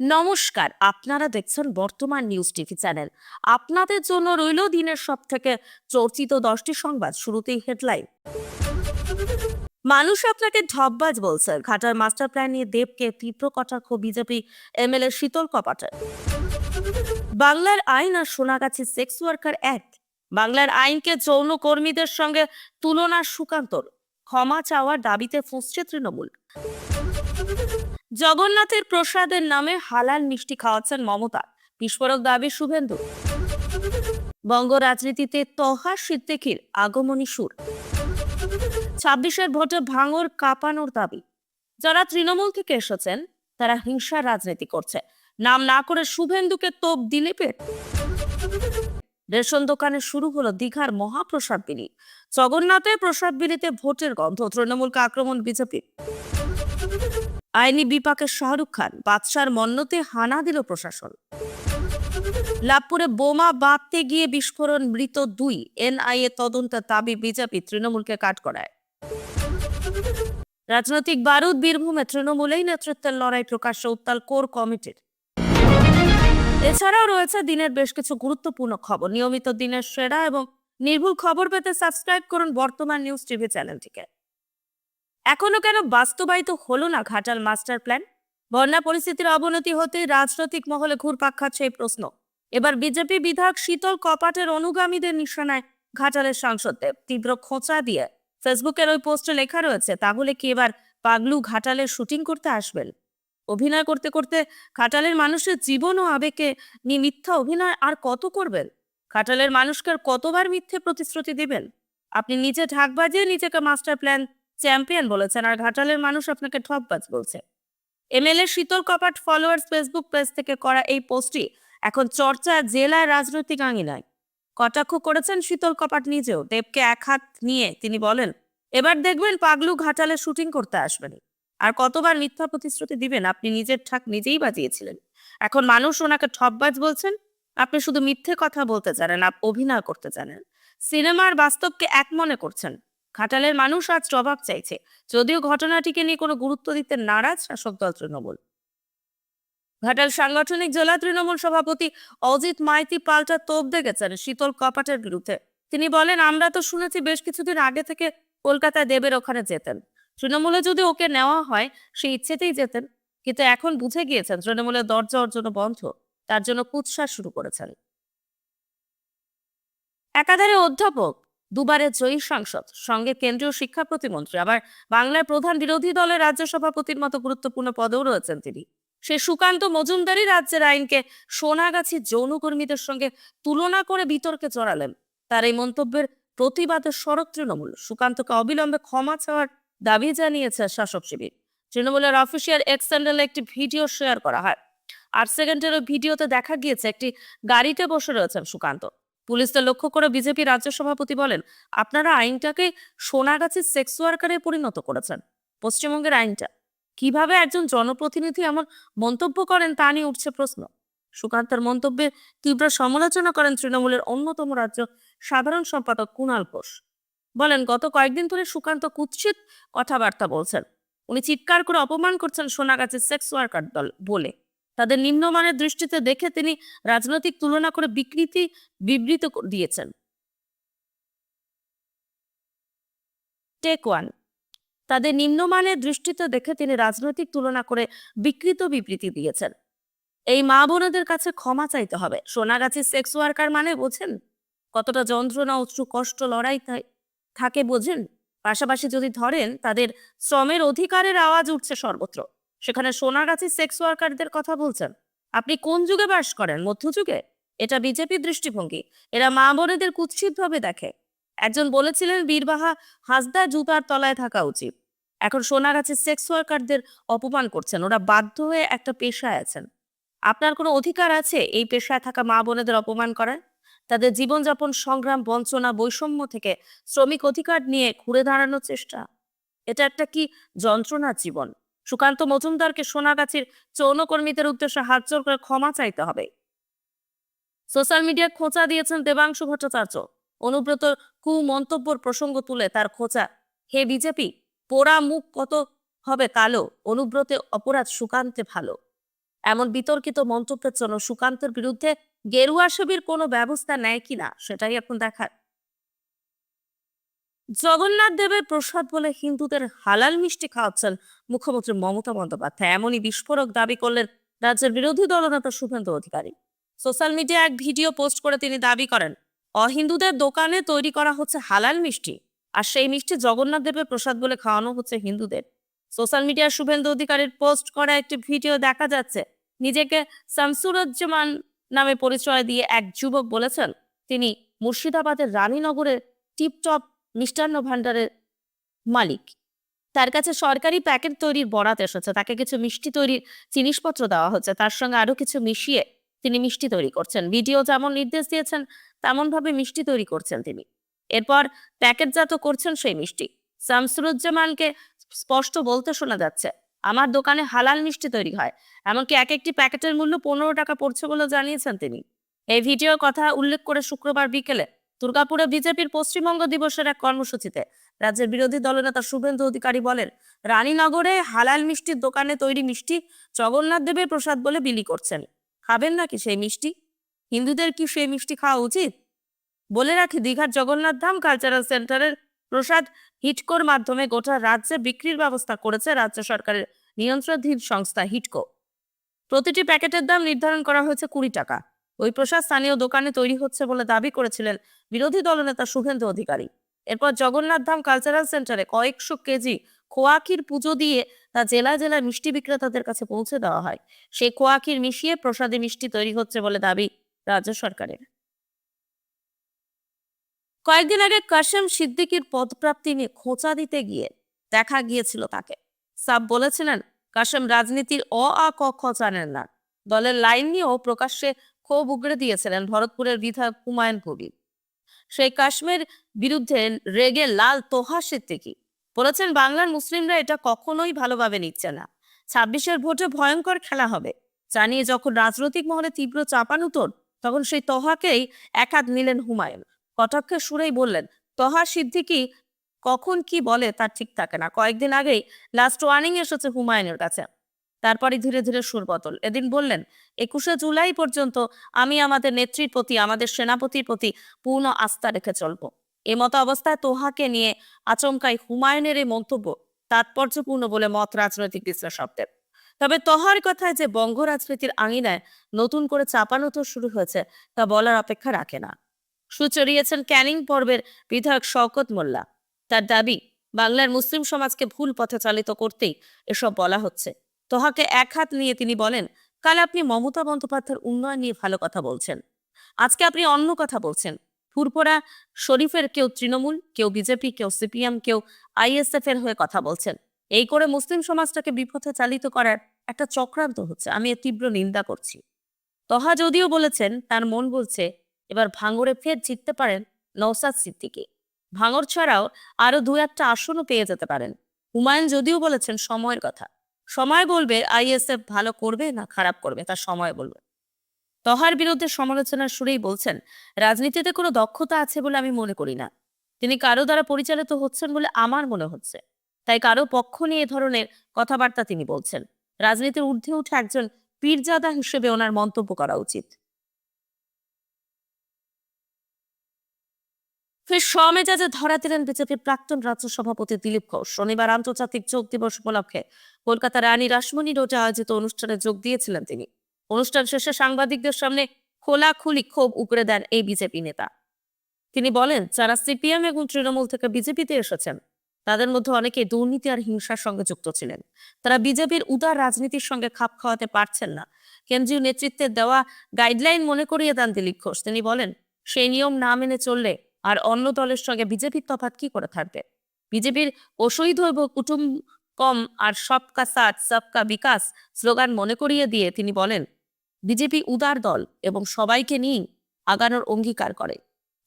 নমস্কার, আপনারা দেখছেন বর্তমান নিউজ টিভি চ্যানেল। আপনাদের জন্য রইল দিনের সব থেকে চর্চিত দশটি সংবাদ, শুরুতেই হেডলাইন। মানুষ আপনাকে ঢপবাজ বলছে ঘাটার মাস্টার প্ল্যান নিয়ে দেবকে তীব্র কটাক্ষ বিজেপি এমএলএ শীতল কপাটের বাংলার আইন আর সোনাগাছি সেক্স ওয়ার্কার অ্যাক্ট বাংলার আইনকে যৌন কর্মীদের সঙ্গে তুলনার সুকান্তর। ক্ষমা চাওয়ার দাবিতে ফুঁসছে তৃণমূল। জগন্নাথের প্রসাদের নামে হালাল মিষ্টি খাওয়াচ্ছেন মমতা। বিস্ফোরক দাবি শুভেন্দু। বঙ্গ রাজনীতিতে তহা সিদ্দিকির আগমনী সুর। ছাব্বিশের ভোটে ভাঙর কাঁপানোর দাবি। যারা তৃণমূল থেকে এসেছেন, তারা হিংসার রাজনীতি করছে। নাম না করে শুভেন্দুকে তোপ দিলীপের রেশন দোকানে শুরু হলো দীঘার মহাপ্রসাদ বিলি। জগন্নাথের প্রসাদ বিলিতে ভোটের গন্ধ, তৃণমূলকে আক্রমণ বিজেপি আইনি বিপাকে শাহরুখ খান, বাদশার মন্নতে হানা দিল প্রশাসন। লাভপুরে বোমা বাঁধতে গিয়ে বিস্ফোরণ, মৃত দুই। এনআইএ তদন্তের দাবি বিজেপি, তৃণমূলকে কাট করায় রাজনৈতিক বারুদ বীরভূমে, তৃণমূলেই নেতৃত্বের লড়াই প্রকাশ্যে উত্তাল কোর কমিটির। এছাড়াও রয়েছে দিনের বেশ কিছু গুরুত্বপূর্ণ খবর। নিয়মিত দিনের সেরা এবং নির্ভুল খবর পেতে সাবস্ক্রাইব করুন বর্তমান নিউজ টিভি চ্যানেলটিকে। এখনও কেন বাস্তবায়িত হলো না ঘাটাল মাস্টার প্ল্যান? বন্যা পরিস্থিতির অবনতি হতেই রাজনৈতিক মহলে ঘুরপাক খাচ্ছে এই প্রশ্ন। এবার বিজেপি বিধায়ক শীতল কপাটের অনুগামীদের নিশানায় ঘাটালের সাংসদদের তীব্র খোঁচা দিয়ে ফেসবুকের ওই পোস্টে লেখা রয়েছে, তাহলে কি এবার পাগলু ঘাটালের শুটিং করতে আসবেন? অভিনয় করতে করতে ঘাটালের মানুষের জীবন ও আবেগে নিয়ে মিথ্যা অভিনয় আর কত করবেন? ঘাটালের মানুষকে কতবার মিথ্যে প্রতিশ্রুতি দিবেন? আপনি নিজে ঢাক বাজিয়ে নিজেকে মাস্টার প্ল্যান চ্যাম্পিয়ন বলেছেন। আর ঘাটালের মানুষ আপনাকে ঠকবাজ বলছে। এমএলএ শীতল কপাট ফলোয়ার্স ফেসবুক পেজ থেকে করা এই পোস্টটি এখন চর্চা জেলার রাজনৈতিক আঙিনায়। কটাক্ষ করেছেন শীতল কপাট নিজেও। দেবকে এক হাত নিয়ে তিনি বলেন, এবার দেখবেন পাগলু ঘাটালে শুটিং করতে আসবেন। আর কতবার মিথ্যা প্রতিশ্রুতি দিবেন? আপনি নিজের ঠাক নিজেই বাজিয়েছিলেন। এখন মানুষ ওনাকে ঠপবাজ বলছেন। আপনি শুধু মিথ্যে কথা বলতে জানেন অভিনয় করতে জানেন। সিনেমার বাস্তবকে এক মনে করছেন। ঘাটালের মানুষ আজ জবাব চাইছে। যদিও ঘটনাটিকে নিয়ে কোনো গুরুত্ব দিতে নারাজ শাসক দল তৃণমূল। ঘাটাল সাংগঠনিক জেলা তৃণমূল সভাপতি অজিত মাইতি পাল্টা তোপ দেখেছেন শীতল কপাটের বিরুদ্ধে। তিনি বলেন, আমরা তো শুনেছি বেশ কিছুদিন আগে থেকে কলকাতায় দেবের ওখানে যেতেন। তৃণমূলে যদি ওকে নেওয়া হয়, সে ইচ্ছেতেই যেতেন। কিন্তু এখন বুঝে গিয়েছেন তৃণমূলের দরজা ওর জন্য বন্ধ। তার জন্য কুৎসা শুরু করেছেন। একাধারে অধ্যাপক দুবারের জয়ী সাংসদ, সঙ্গে কেন্দ্রীয় শিক্ষা প্রতিমন্ত্রী। আবার বাংলার প্রধান বিরোধী দলের রাজ্য সভাপতির মতো গুরুত্বপূর্ণ পদেও রয়েছেন তিনি। সে সুকান্ত মজুমদারই রাজ্যের আইনকে সোনাগাছি যৌনকর্মীদের সঙ্গে তুলনা করে বিতর্কে জড়ালেন। তার এই মন্তব্যের প্রতিবাদে সড়ক তৃণমূল। সুকান্তকে অবিলম্বে ক্ষমা চাওয়ার দাবি জানিয়েছে শাসক শিবির। তৃণমূলের অফিসিয়াল এক্স একটি ভিডিও শেয়ার করা হয়। আট সেকেন্ডের ভিডিওতে দেখা গিয়েছে, একটি গাড়িতে বসে রয়েছেন সুকান্ত। পুলিশদের লক্ষ্য করে বিজেপি রাজ্য সভাপতি বলেন, আপনারা আইনটাকে সোনাগাছির সেক্স ওয়ার্কারে পরিণত করেছেন। পশ্চিমবঙ্গের আইনটা। কীভাবে একজন জনপ্রতিনিধি এমন মন্তব্য করেন তা নিয়ে উঠছে প্রশ্ন। সুকান্তের মন্তব্যে তীব্র সমালোচনা করেন তৃণমূলের অন্যতম রাজ্য সাধারণ সম্পাদক কুণাল ঘোষ। বলেন, গত কয়েকদিন ধরে সুকান্ত কুৎসিত কথাবার্তা বলছেন। উনি চিৎকার করে অপমান করছেন সোনাগাছির সেক্স ওয়ার্কার দল বলে। তাদের নিম্নমানের দৃষ্টিতে দেখে তিনি রাজনৈতিক তুলনা করে বিকৃতি, বিবৃত দিয়েছেন। টেক ওয়ান তাদের নিম্নমানের দৃষ্টিতে দেখে তিনি রাজনৈতিক তুলনা করে বিকৃত, বিবৃতি দিয়েছেন। এই মা বোনদের কাছে ক্ষমা চাইতে হবে। সোনাগাছির সেক্স ওয়ার্কার মানে বোঝেন? কতটা যন্ত্রণা, অশ্রু, কষ্ট, লড়াই থাকে বোঝেন? পাশাপাশি যদি ধরেন, তাদের শ্রমের অধিকারের আওয়াজ উঠছে সর্বত্র। সেখানে সোনাগাছি সেক্স ওয়ার্কারদের কথা বলছেন। আপনি কোন যুগে বাস করেন? মধ্যযুগে? এটা বিজেপির দৃষ্টিভঙ্গি। এরা মা বোনেদের কুৎসিতভাবে দেখে। একজন বলেছিলেন বীরবাহা, হাসদা জুতার তলায় থাকা উচিত। এখন সোনাগাছির সেক্স ওয়ার্কারদের অপমান করছেন। ওরা বাধ্য হয়ে একটা পেশায় আছেন। আপনার কোনো অধিকার আছে এই পেশায় থাকা মা বোনেদের অপমান করার? তাদের জীবনযাপন, সংগ্রাম, বঞ্চনা, বৈষম্য থেকে শ্রমিক অধিকার নিয়ে ঘুরে দাঁড়ানোর চেষ্টা। এটা একটা কি যন্ত্রণার জীবন? সুকান্ত মজুমদারকে সোনাগাছির যৌনকর্মীদের উদ্দেশ্যে হাত জোর করে ক্ষমা চাইতে হবে। সোশ্যাল মিডিয়ায় খোঁচা দিয়েছেন দেবাংশু ভট্টাচার্য। অনুব্রত কু মন্তব্যর প্রসঙ্গ তুলে তার খোঁচা, হে বিজেপি, পোড়া মুখ কত হবে কালো? অনুব্রতে অপরাধ সুকান্তে ভালো। এমন বিতর্কিত মন্তব্যের জন্য সুকান্তের বিরুদ্ধে গেরুয়া শিবির কোনো ব্যবস্থা নেয় কিনা সেটাই এখন দেখার। জগন্নাথ দেবের প্রসাদ বলে হিন্দুদের হালাল মিষ্টি খাওয়াচ্ছেন মুখ্যমন্ত্রী মমতা বন্দ্যোপাধ্যায়। এমনই বিস্ফোরক দাবি করলেন রাজ্যের বিরোধী দলনেতা শুভেন্দু অধিকারী। সোশ্যাল মিডিয়ায় এক ভিডিও পোস্ট করে তিনি দাবি করেন, অহিন্দুদের দোকানে তৈরি করা হচ্ছে হালাল মিষ্টি, আর সেই মিষ্টি জগন্নাথ দেবের প্রসাদ বলে খাওয়ানো হচ্ছে হিন্দুদের। সোশ্যাল মিডিয়ায় শুভেন্দু অধিকারীর পোস্ট করা একটি ভিডিও দেখা যাচ্ছে। নিজেকে শামসুরজ্জামান নামে পরিচয় দিয়ে এক যুবক বলেছেন, তিনি মুর্শিদাবাদের রানীনগরের টিপটপ মিষ্টান্ন ভাণ্ডারের মালিক। তার কাছে সরকারি প্যাকেট তৈরির বরাত এসেছে। তাকে কিছু মিষ্টি তৈরির জিনিসপত্র দেওয়া হচ্ছে। তার সঙ্গে আরও কিছু মিশিয়ে তিনি মিষ্টি তৈরি করছেন। ভিডিও যেমন নির্দেশ দিয়েছেন তেমন ভাবে মিষ্টি তৈরি করছেন তিনি। এরপর প্যাকেটজাত করছেন সেই মিষ্টি। শামসুরুজ্জামানকে স্পষ্ট বলতে শোনা যাচ্ছে, আমার দোকানে হালাল মিষ্টি তৈরি হয়। এমনকি এক একটি প্যাকেটের মূল্য পনেরো টাকা পড়ছে বলে জানিয়েছেন তিনি। এই ভিডিওর কথা উল্লেখ করে শুক্রবার বিকেলে দুর্গাপুরে বিজেপির পশ্চিমবঙ্গ দিবসের এক কর্মসূচিতে রাজ্যের বিরোধী দলনেতা শুভেন্দু অধিকারী বলেন, রানীনগরে হালাল মিষ্টির দোকানে তৈরি মিষ্টি জগন্নাথ দেবের প্রসাদ বলে বিলি করছেন। খাবেন নাকি সেই মিষ্টি? হিন্দুদের কি সেই মিষ্টি খাওয়া উচিত? বলে রাখি, দীঘার জগন্নাথ ধাম কালচারাল সেন্টারের প্রসাদ হিটকোর মাধ্যমে গোটা রাজ্যে বিক্রির ব্যবস্থা করেছে রাজ্য সরকারের নিয়ন্ত্রণাধীন সংস্থা হিটকো। প্রতিটি প্যাকেটের দাম নির্ধারণ করা হয়েছে কুড়ি টাকা। ওই প্রসাদ স্থানীয় দোকানে তৈরি হচ্ছে বলে দাবি করেছিলেন বিরোধী দলনেতা শুভেন্দু অধিকারী। এরপর জগন্নাথ ধাম কালচারাল সেন্টারে কয়েকশো কেজি খোয়াকির পুজো দিয়ে তা জেলা জেলায় মিষ্টি বিক্রেতাদের কাছে পৌঁছে দেওয়া হয়। সেই খোয়াকির মিশিয়ে প্রসাদে মিষ্টি তৈরি হচ্ছে বলে দাবি রাজ্য সরকারের। কয়েকদিন আগে কাশেম সিদ্দিকির পদপ্রাপ্তি নিয়ে খোঁচা দিতে গিয়ে দেখা গিয়েছিল তাকে। সাব বলেছিলেন, কাশেম রাজনীতির অ আ ক খ জানেন না। দলের লাইন নিয়েও প্রকাশ্যে ক্ষোভ উগড়ে দিয়েছিলেন ভরতপুরের বিধায়ক হুমায়ুন কবির। সেই কাশ্মীর বিরুদ্ধে রেগে লাল তোহা সিদ্দিকি বলেছেন, বাংলার মুসলিমরা এটা কখনোই ভালোভাবে নিচ্ছে না। ছাব্বিশের ভোটে ভয়ঙ্কর খেলা হবে। জানিয়ে যখন রাজনৈতিক মহলে তীব্র চাপানুতর তখন সেই তহাকেই এক হাত নিলেন হুমায়ুন। কটাক্ষে সুরেই বললেন, তহা সিদ্দিকি কখন কি বলে তার ঠিক থাকে না। কয়েকদিন আগেই লাস্ট ওয়ার্নিং এসেছে হুমায়ুনের কাছে। তারপরে ধীরে ধীরে সুর বদল। এদিন বললেন, একুশে জুলাই পর্যন্ত আমি আমাদের নেত্রীর প্রতি, আমাদের সেনাপতির প্রতি পূর্ণ আস্থা রেখে চলব। এ মতো অবস্থায় তোহাকে নিয়ে আচমকাই হুমায়ুনের এই মন্তব্য তাৎপর্যপূর্ণ বলে মত রাজনৈতিক বিশ্লেষকদের। তবে তহার কথায় যে বঙ্গ রাজনীতির আঙিনায় নতুন করে চাপানোতো শুরু হয়েছে, তা বলার অপেক্ষা রাখে না। সুচরিয়েছেন ক্যানিং পর্বের বিধায়ক শওকত মোল্লা। তার দাবি, বাংলার মুসলিম সমাজকে ভুল পথে চালিত করতেই এসব বলা হচ্ছে। তোহাকে এক হাত নিয়ে তিনি বলেন, কাল আপনি মমতা বন্দ্যোপাধ্যায়ের উন্নয়ন নিয়ে ভালো কথা বলছেন। আজকে আপনি অন্য কথা বলছেন। ফুরপোরা শরীফের কেউ তৃণমূল, কেউ বিজেপি, কেউ সিপিএম, কেউ আইএসএফ এর হয়ে কথা বলছেন। এই করে মুসলিম সমাজটাকে বিপথে চালিত করার একটা চক্রান্ত হচ্ছে। আমি তীব্র নিন্দা করছি। তহা যদিও বলেছেন, তার মন বলছে, এবার ভাঙড়ে ফের জিততে পারেন নৌসাদ সিদ্দিকি। ভাঙর ছাড়াও আরও দু একটা আসনও পেয়ে যেতে পারেন। হুমায়ুন যদিও বলেছেন, সময়ের কথা। সময় বলবে আইএসএফ ভালো করবে না খারাপ করবে? তার সময় বলবে। তহার বিরুদ্ধে সমালোচনার সুরেই বলছেন, রাজনীতিতে কোনো দক্ষতা আছে বলে আমি মনে করি না। তিনি কারও দ্বারা পরিচালিত হচ্ছেন বলে আমার মনে হচ্ছে। তাই কারও পক্ষ নিয়ে এ ধরনের কথাবার্তা তিনি বলছেন। রাজনীতির ঊর্ধ্বে উঠে একজন পীরজাদা হিসেবে ওনার মন্তব্য করা উচিত। ফের স্বমেজাজে ধরা দিলেন বিজেপির প্রাক্তন রাজ্য সভাপতি দিলীপ ঘোষ। শনিবার আন্তর্জাতিক যোগ দিবস উপলক্ষে কলকাতা রানী রাসমণি রোডে আয়োজিত অনুষ্ঠানে যোগ দিয়েছিলেন তিনি। অনুষ্ঠান শেষে সাংবাদিকদের সামনে খোলাখুলি ক্ষোভ উগড়ে দেন এই বিজেপি নেতা। তিনি বলেন, যারা সিপিএম এবং তৃণমূল থেকে বিজেপিতে এসেছেন, তাদের মধ্যে অনেকে দুর্নীতি আর হিংসার সঙ্গে যুক্ত ছিলেন। তারা বিজেপির উদার রাজনীতির সঙ্গে খাপ খাওয়াতে পারছেন না। কেন্দ্রীয় নেতৃত্বের দেওয়া গাইডলাইন মনে করিয়ে দেন দিলীপ ঘোষ। তিনি বলেন, সেই নিয়ম না মেনে চললে আর অন্য দলের সঙ্গে বিজেপির তফাৎ কি করে থাকবে? বিজেপির অসৈধ এবং কুটুম কম আর সবকা সাথ, সবকা বিকাশ স্লোগান মনে করিয়ে দিয়ে তিনি বলেন, বিজেপি উদার দল এবং সবাইকে নিয়ে আগানোর অঙ্গীকার করে।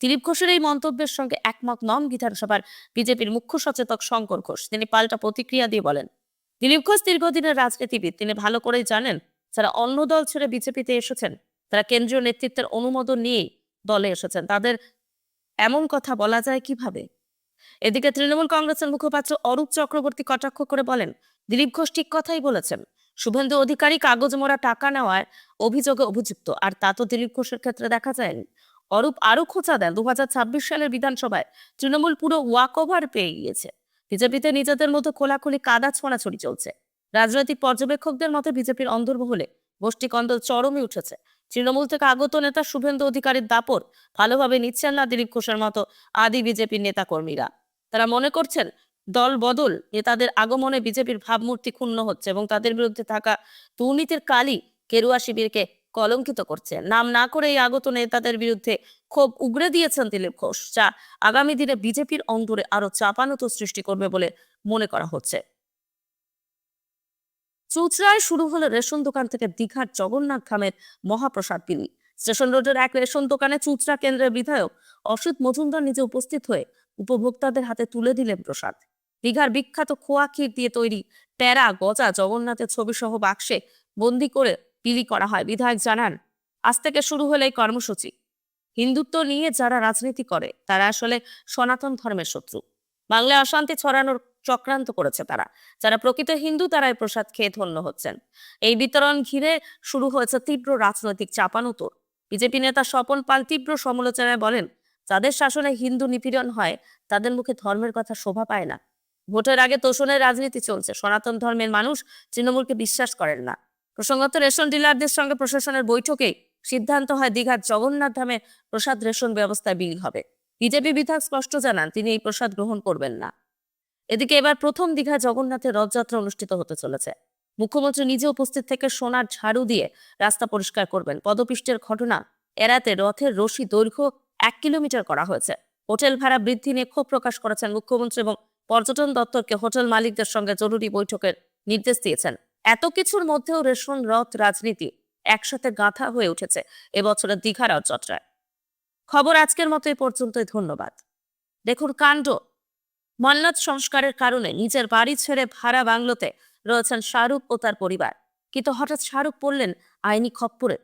দিলীপ ঘোষের এই মন্তব্যের সঙ্গে একমত নন বিধানসভার বিজেপির মুখ্য সচেতক শঙ্কর ঘোষ। তিনি পাল্টা প্রতিক্রিয়া দিয়ে বলেন, দিলীপ ঘোষ দীর্ঘদিনের রাজনীতিবিদ। তিনি ভালো করেই জানেন, যারা অন্য দল ছেড়ে বিজেপিতে এসেছেন, তারা কেন্দ্রীয় নেতৃত্বের অনুমোদন নিয়েই দলে এসেছেন। তাদের এমন কথা বলা যায় কীভাবে? এদিকে তৃণমূল কংগ্রেসের মুখপাত্র অরূপ চক্রবর্তী কটাক্ষ করে বলেন, দিলীপ ঘোষ ঠিক কথাই বলেছেন। শুভেন্দু অধিকারী কাগজ মোড়া টাকা নেওয়ার অভিযোগে অভিযুক্ত, আর তা তো দিলীপ ঘোষের ক্ষেত্রে দেখা যায়নি। অরূপ আরও খোঁচা দেন দু হাজার ছাব্বিশ সালের বিধানসভায় তৃণমূল পুরো ওয়াক ওভার পেয়ে গিয়েছে। বিজেপিতে নিজেদের মধ্যে খোলাখুলি কাদা ছোঁড়াছড়ি চলছে। রাজনৈতিক পর্যবেক্ষকদের মতে বিজেপির অন্দরমহলে গোষ্ঠীকন্দল চরমে উঠেছে। তৃণমূল থেকে আগত নেতা শুভেন্দু অধিকারীর দাপট ভালোভাবে নিচ্ছেন না দিলীপ ঘোষের মতো আদি বিজেপির নেতা কর্মীরা তারা মনে করছেন, দল বদল, নেতাদের আগমনে বিজেপির ভাবমূর্তি ক্ষুণ্ণ হচ্ছে এবং তাদের বিরুদ্ধে থাকা দুর্নীতির কালি কেরুয়া শিবিরকে কলঙ্কিত করছে। নাম না করে এই আগত নেতাদের বিরুদ্ধে ক্ষোভ উগরে দিয়েছেন দিলীপ ঘোষ, যা আগামী দিনে বিজেপির অন্তরে আরও চাপানত সৃষ্টি করবে বলে মনে করা হচ্ছে। চুচড়ায় শুরু হলো রেশন দোকান থেকে দীঘার জগন্নাথ ধামের মহাপ্রসাদ বিলি। স্টেশন রোডের এক রেশন দোকানে চুচড়া কেন্দ্রের বিধায়ক অসিত মজুমদার নিজে উপস্থিত হয়ে উপভোক্তাদের হাতে তুলে দিলেন প্রসাদ। দীঘার বিখ্যাত খোয়া ক্ষীর দিয়ে তৈরি প্যারা গজা জগন্নাথের ছবি সহ বাক্সে বন্দি করে বিলি করা হয়। বিধায়ক জানান, আজ থেকে শুরু হলো এই কর্মসূচি। হিন্দুত্ব নিয়ে যারা রাজনীতি করে, তারা আসলে সনাতন ধর্মের শত্রু। বাংলায় অশান্তি ছড়ানোর চক্রান্ত করেছে তারা। যারা প্রকৃত হিন্দু তারা এই প্রসাদ খেয়ে ধন্য হচ্ছেন। এই বিতরণ ঘিরে শুরু হয়েছে তীব্র রাজনৈতিক চাপানুতোর। বিজেপি নেতা স্বপন পাল তীব্র সমালোচনায় বলেন, যাদের শাসনে হিন্দু নিপীড়ন হয়, তাদের মুখে ধর্মের কথা শোভা পায় না। ভোটের আগে তোষণের রাজনীতি চলছে। সনাতন ধর্মের মানুষ তৃণমূলকে বিশ্বাস করেন না। প্রসঙ্গত রেশন ডিলারদের সঙ্গে প্রশাসনের বৈঠকেই সিদ্ধান্ত হয়, দীঘার জগন্নাথ ধামে প্রসাদ রেশন ব্যবস্থায় বিল হবে। বিজেপি বিধায়ক স্পষ্ট জানান, তিনি এই প্রসাদ গ্রহণ করবেন না। এদিকে এবার প্রথম দীঘা জগন্নাথের রথযাত্রা অনুষ্ঠিত হতে চলেছে। মুখ্যমন্ত্রী নিজে উপস্থিত থেকে সোনার ঝাড়ু দিয়ে রাস্তা পরিষ্কার করবেন। পদপিষ্টের ঘটনা এড়াতে রথের রশি দৈর্ঘ্য এক কিলোমিটার করা হয়েছে। হোটেল ভাড়া বৃদ্ধি নিয়ে ক্ষোভ প্রকাশ করেছেন মুখ্যমন্ত্রী এবং পর্যটন দপ্তরকে হোটেল মালিকদের সঙ্গে জরুরি বৈঠকের নির্দেশ দিয়েছেন। এত কিছুর মধ্যেও রেশন, রথ, রাজনীতি একসাথে গাঁথা হয়ে উঠেছে এবছরের দীঘা রথযাত্রায়। খবর আজকের মতো এই পর্যন্তই, ধন্যবাদ। দেখুন কাণ্ড মন্নত সংস্কারের কারণে নিজের বাড়ি ছেড়ে ভাড়া বাংলোতে রয়েছেন শাহরুখ ও তার পরিবার। কিন্তু হঠাৎ শাহরুখ পড়লেন আইনি খপ্পরে।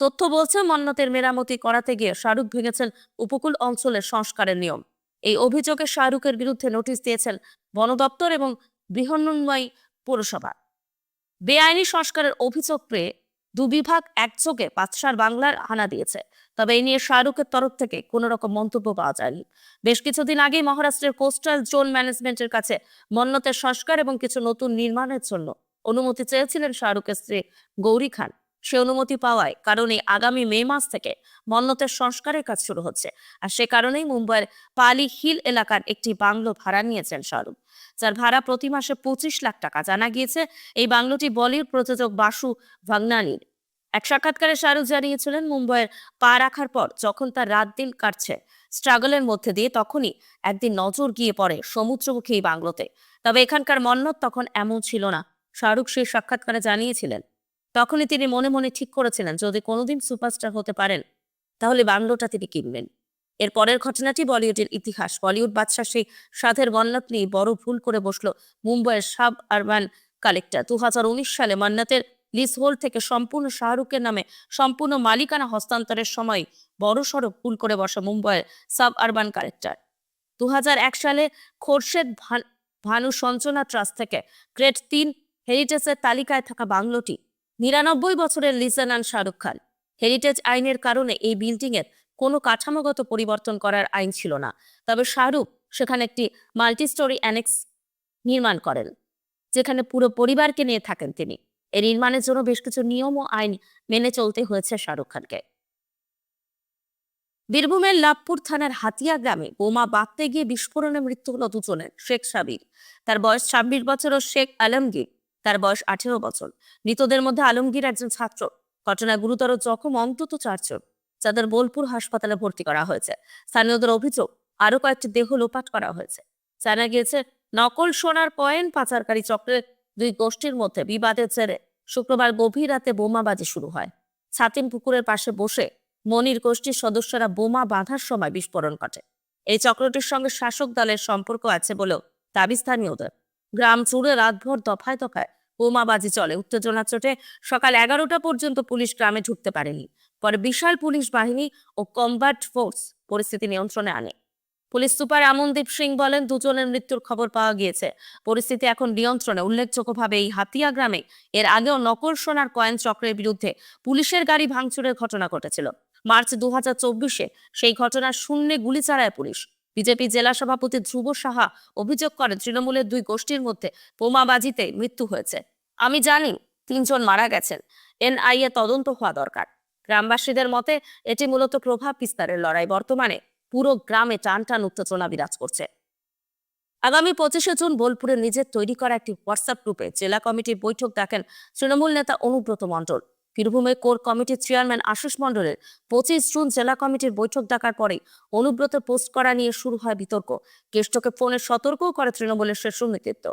তথ্য বলছে, মন্নতের মেরামতি করাতে গিয়ে শাহরুখ ভেঙেছেন উপকূল অঞ্চলের সংস্কারের নিয়ম। এই অভিযোগে শাহরুখের বিরুদ্ধে নোটিশ দিয়েছেন বন দপ্তর এবং বৃহন্নময় পৌরসভা। বেআইনি সংস্কারের অভিযোগ পেয়ে দুবিভাগ একযোগে পাঁচসার বাংলার হানা দিয়েছে। তবে এই নিয়ে শাহরুখের তরফ থেকে কোনো রকম মন্তব্য পাওয়া যায়নি। বেশ কিছুদিন আগেই মহারাষ্ট্রের কোস্টাল জোন ম্যানেজমেন্টের কাছে মন্নতের সংস্কার এবং কিছু নতুন নির্মাণের জন্য অনুমতি চেয়েছিলেন শাহরুখের স্ত্রী গৌরী খান। সে অনুমতি পাওয়ায় কারণে আগামী মে মাস থেকে মন্নতের সংস্কারের কাজ শুরু হচ্ছে। আর সে কারণেই মুম্বাইয়ের পালি হিল এলাকার একটি বাংলো ভাড়া নিয়েছেন শাহরুখ, যার ভাড়া প্রতি মাসে পঁচিশ লাখ টাকা। জানা গিয়েছে, এই বাংলোটি বলিউড প্রযোজক বাসু ভাগনানির। এক সাক্ষাৎকারে শাহরুখ জানিয়েছিলেন, মুম্বাইয়ের পা রাখার পর যখন তার রাত দিন কাটছে, স্ট্রাগলের মধ্যে দিয়ে তখনই একদিন নজর গিয়ে পড়ে সমুদ্রমুখী এই বাংলোতে। তবে এখানকার মন্নত তখন এমন ছিল না। শাহরুখ সেই সাক্ষাৎকারে জানিয়েছিলেন, তখনই তিনি মনে মনে ঠিক করেছিলেন, যদি কোনোদিন সুপারস্টার হতে পারেন, তাহলে বাংলোটা তিনি কিনবেন। এর পরের ঘটনাটি বলিউডের ইতিহাস। বলিউড বাদশাহ সেই সাধের মন্নত নিয়ে বড় ভুল করে বসল মুম্বাইয়ের সাব আরবান কালেক্টর। দু হাজার উনিশ সালে মান্নাতের লিস হোল্ড থেকে সম্পূর্ণ শাহরুখের নামে সম্পূর্ণ মালিকানা হস্তান্তরের সময় বড়সড় ভুল করে বসে মুম্বাইয়ের সাব আরবান কালেক্টর দু সালে খোরশেদ ভানু সঞ্চনা ট্রাস্ট থেকে গ্রেড তিন হেরিটেজের তালিকায় থাকা বাংলোটি নিরানব্বই বছরের লিজে নেন শাহরুখ খান। হেরিটেজ আইনের কারণে এই বিল্ডিং এর কোনো কাঠামোগত পরিবর্তন করার আইন ছিল না, তবে শাহরুখ সেখানে একটি মাল্টি স্টোরি অ্যানেক্স নির্মাণ করেন, যেখানে পুরো পরিবারকে নিয়ে থাকেন তিনি। এই নির্মাণের জন্য বেশ কিছু নিয়ম ও আইন মেনে চলতে হয়েছে শাহরুখ খানকে। বীরভূমের লাভপুর থানার হাতিয়া গ্রামে বোমা বাঁধতে গিয়ে বিস্ফোরণে মৃত্যু হলো দুজনের, শেখ সাবির। তার বয়স ছাব্বিশ বছর ও শেখ আলমগীর। তার বয়স আঠেরো বছর। মৃতদের মধ্যে আলমগীর একজন ছাত্র। ঘটনায় গুরুতর জখম অন্তত চারজন, যাদের বোলপুর হাসপাতালে ভর্তি করা হয়েছে। স্থানীয়দের অভিযোগ আরও কয়েকটি দেহ লোপাট করা হয়েছে। জানা গিয়েছে, নকল সোনার পয়েন্ট পাচারকারী চক্রের দুই গোষ্ঠীর মধ্যে বিবাদের জেরে শুক্রবার গভীর রাতে বোমাবাজি শুরু হয়। ছাতিম পুকুরের পাশে বসে মনির গোষ্ঠীর সদস্যরা বোমা বাঁধার সময় বিস্ফোরণ ঘটে। এই চক্রটির সঙ্গে শাসক দলের সম্পর্ক আছে বলেও দাবি স্থানীয়দের। গ্রাম জুড়ে রাতভর দফায় দফায় বোমাবাজি চলে। উত্তেজনা চোটে সকাল এগারোটা পর্যন্ত পুলিশ গ্রামে ঢুকতে পারেনি। পরে বিশাল পুলিশ বাহিনী ও কম্বাট ফোর্স পরিস্থিতি নিয়ন্ত্রণে আনে। পুলিশ সুপার আমনদীপ সিং বলেন, দুজনের মৃত্যুর খবর পাওয়া গিয়েছে। পরিস্থিতি এখন নিয়ন্ত্রণে। উল্লেখযোগ্যভাবে এই হাতিয়া গ্রামে এর আগেও নকল সোনার কয়েন চক্রের বিরুদ্ধে পুলিশের গাড়ি ভাঙচুরের ঘটনা ঘটেছিল। মার্চ দু সেই ঘটনার শূন্যে গুলি চালায় পুলিশ। বিজেপি জেলা সভাপতি ধ্রুব সাহা অভিযোগ করেন, তৃণমূলের দুই গোষ্ঠীর মধ্যে বোমাবাজিতে মৃত্যু হয়েছে। আমি জানি, তিনজন মারা গেছেন। এনআইএ তদন্ত হওয়া দরকার। গ্রামবাসীদের মতে, এটি মূলত প্রভাব বিস্তারের লড়াই। বর্তমানে পুরো গ্রামে টান টান উত্তেজনা বিরাজ করছে। আগামী পঁচিশে জুন বোলপুরে নিজের তৈরি করা একটি হোয়াটসঅ্যাপ গ্রুপে জেলা কমিটির বৈঠক ডাকেন তৃণমূল নেতা অনুব্রত মণ্ডল। বীরভূমে কোর কমিটির চেয়ারম্যান আশিস মণ্ডলের পঁচিশ জুন জেলা কমিটির বৈঠক ডাকার পরেই অনুব্রত পোস্ট করা নিয়ে শুরু হয় বিতর্ক। কেষ্টকে ফোনে সতর্কও করে তৃণমূলের শীর্ষ নেতৃত্ব।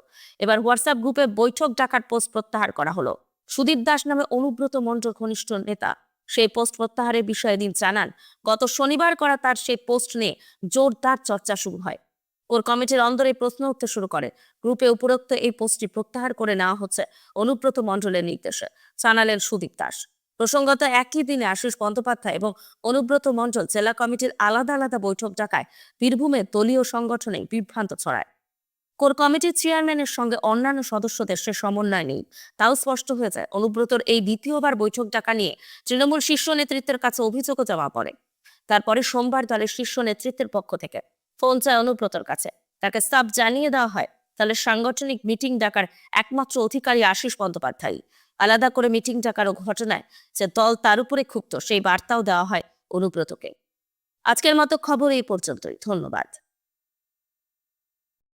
এবার হোয়াটসঅ্যাপ গ্রুপে বৈঠক ডাকার পোস্ট প্রত্যাহার করা হলো। সুদীপ দাস নামে অনুব্রত মণ্ডল ঘনিষ্ঠ নেতা। সেই পোস্ট প্রত্যাহারের বিষয়ে দিন জানান, গত শনিবার করা তার সেই পোস্ট নিয়ে জোরদার চর্চা শুরু হয়। ওর কমিটির অন্দরে প্রশ্ন উঠতে শুরু করে, গ্রুপে উপরোক্ত এই পোস্টটি প্রত্যাহার করে নেওয়া হচ্ছে অনুব্রত মণ্ডলের নির্দেশে, জানালেন সুদীপ দাস। প্রসঙ্গত একই দিনে আশিস বন্দ্যোপাধ্যায় এবং অনুব্রত মণ্ডল জেলা কমিটির আলাদা আলাদা বৈঠক ডাকায় বীরভূমে দলীয় সংগঠনে বিভ্রান্ত ছড়ায়। কোর কমিটির চেয়ারম্যানের সঙ্গে অন্যান্য সদস্যদের সে সমন্বয় নেই। তাও স্পষ্ট হয়ে যায়, অনুব্রতর এই দ্বিতীয়বার বৈঠক ডাকা নিয়ে তৃণমূল শীর্ষ নেতৃত্বের কাছে অভিযোগও জমা পড়ে। তারপরে সোমবার দলের শীর্ষ নেতৃত্বের পক্ষ থেকে ফোন চায় অনুব্রতর কাছে। তাকে সাব জানিয়ে দেওয়া হয়, তাহলে সাংগঠনিক মিটিং ডাকার একমাত্র অধিকারী আশিস বন্দ্যোপাধ্যায় আলাদা করে মিটিং ডাকার ঘটনায় যে দল তার উপরে ক্ষুব্ধ, সেই বার্তাও দেওয়া হয় অনুব্রতকে। আজকের মতো খবর এই পর্যন্তই, ধন্যবাদ।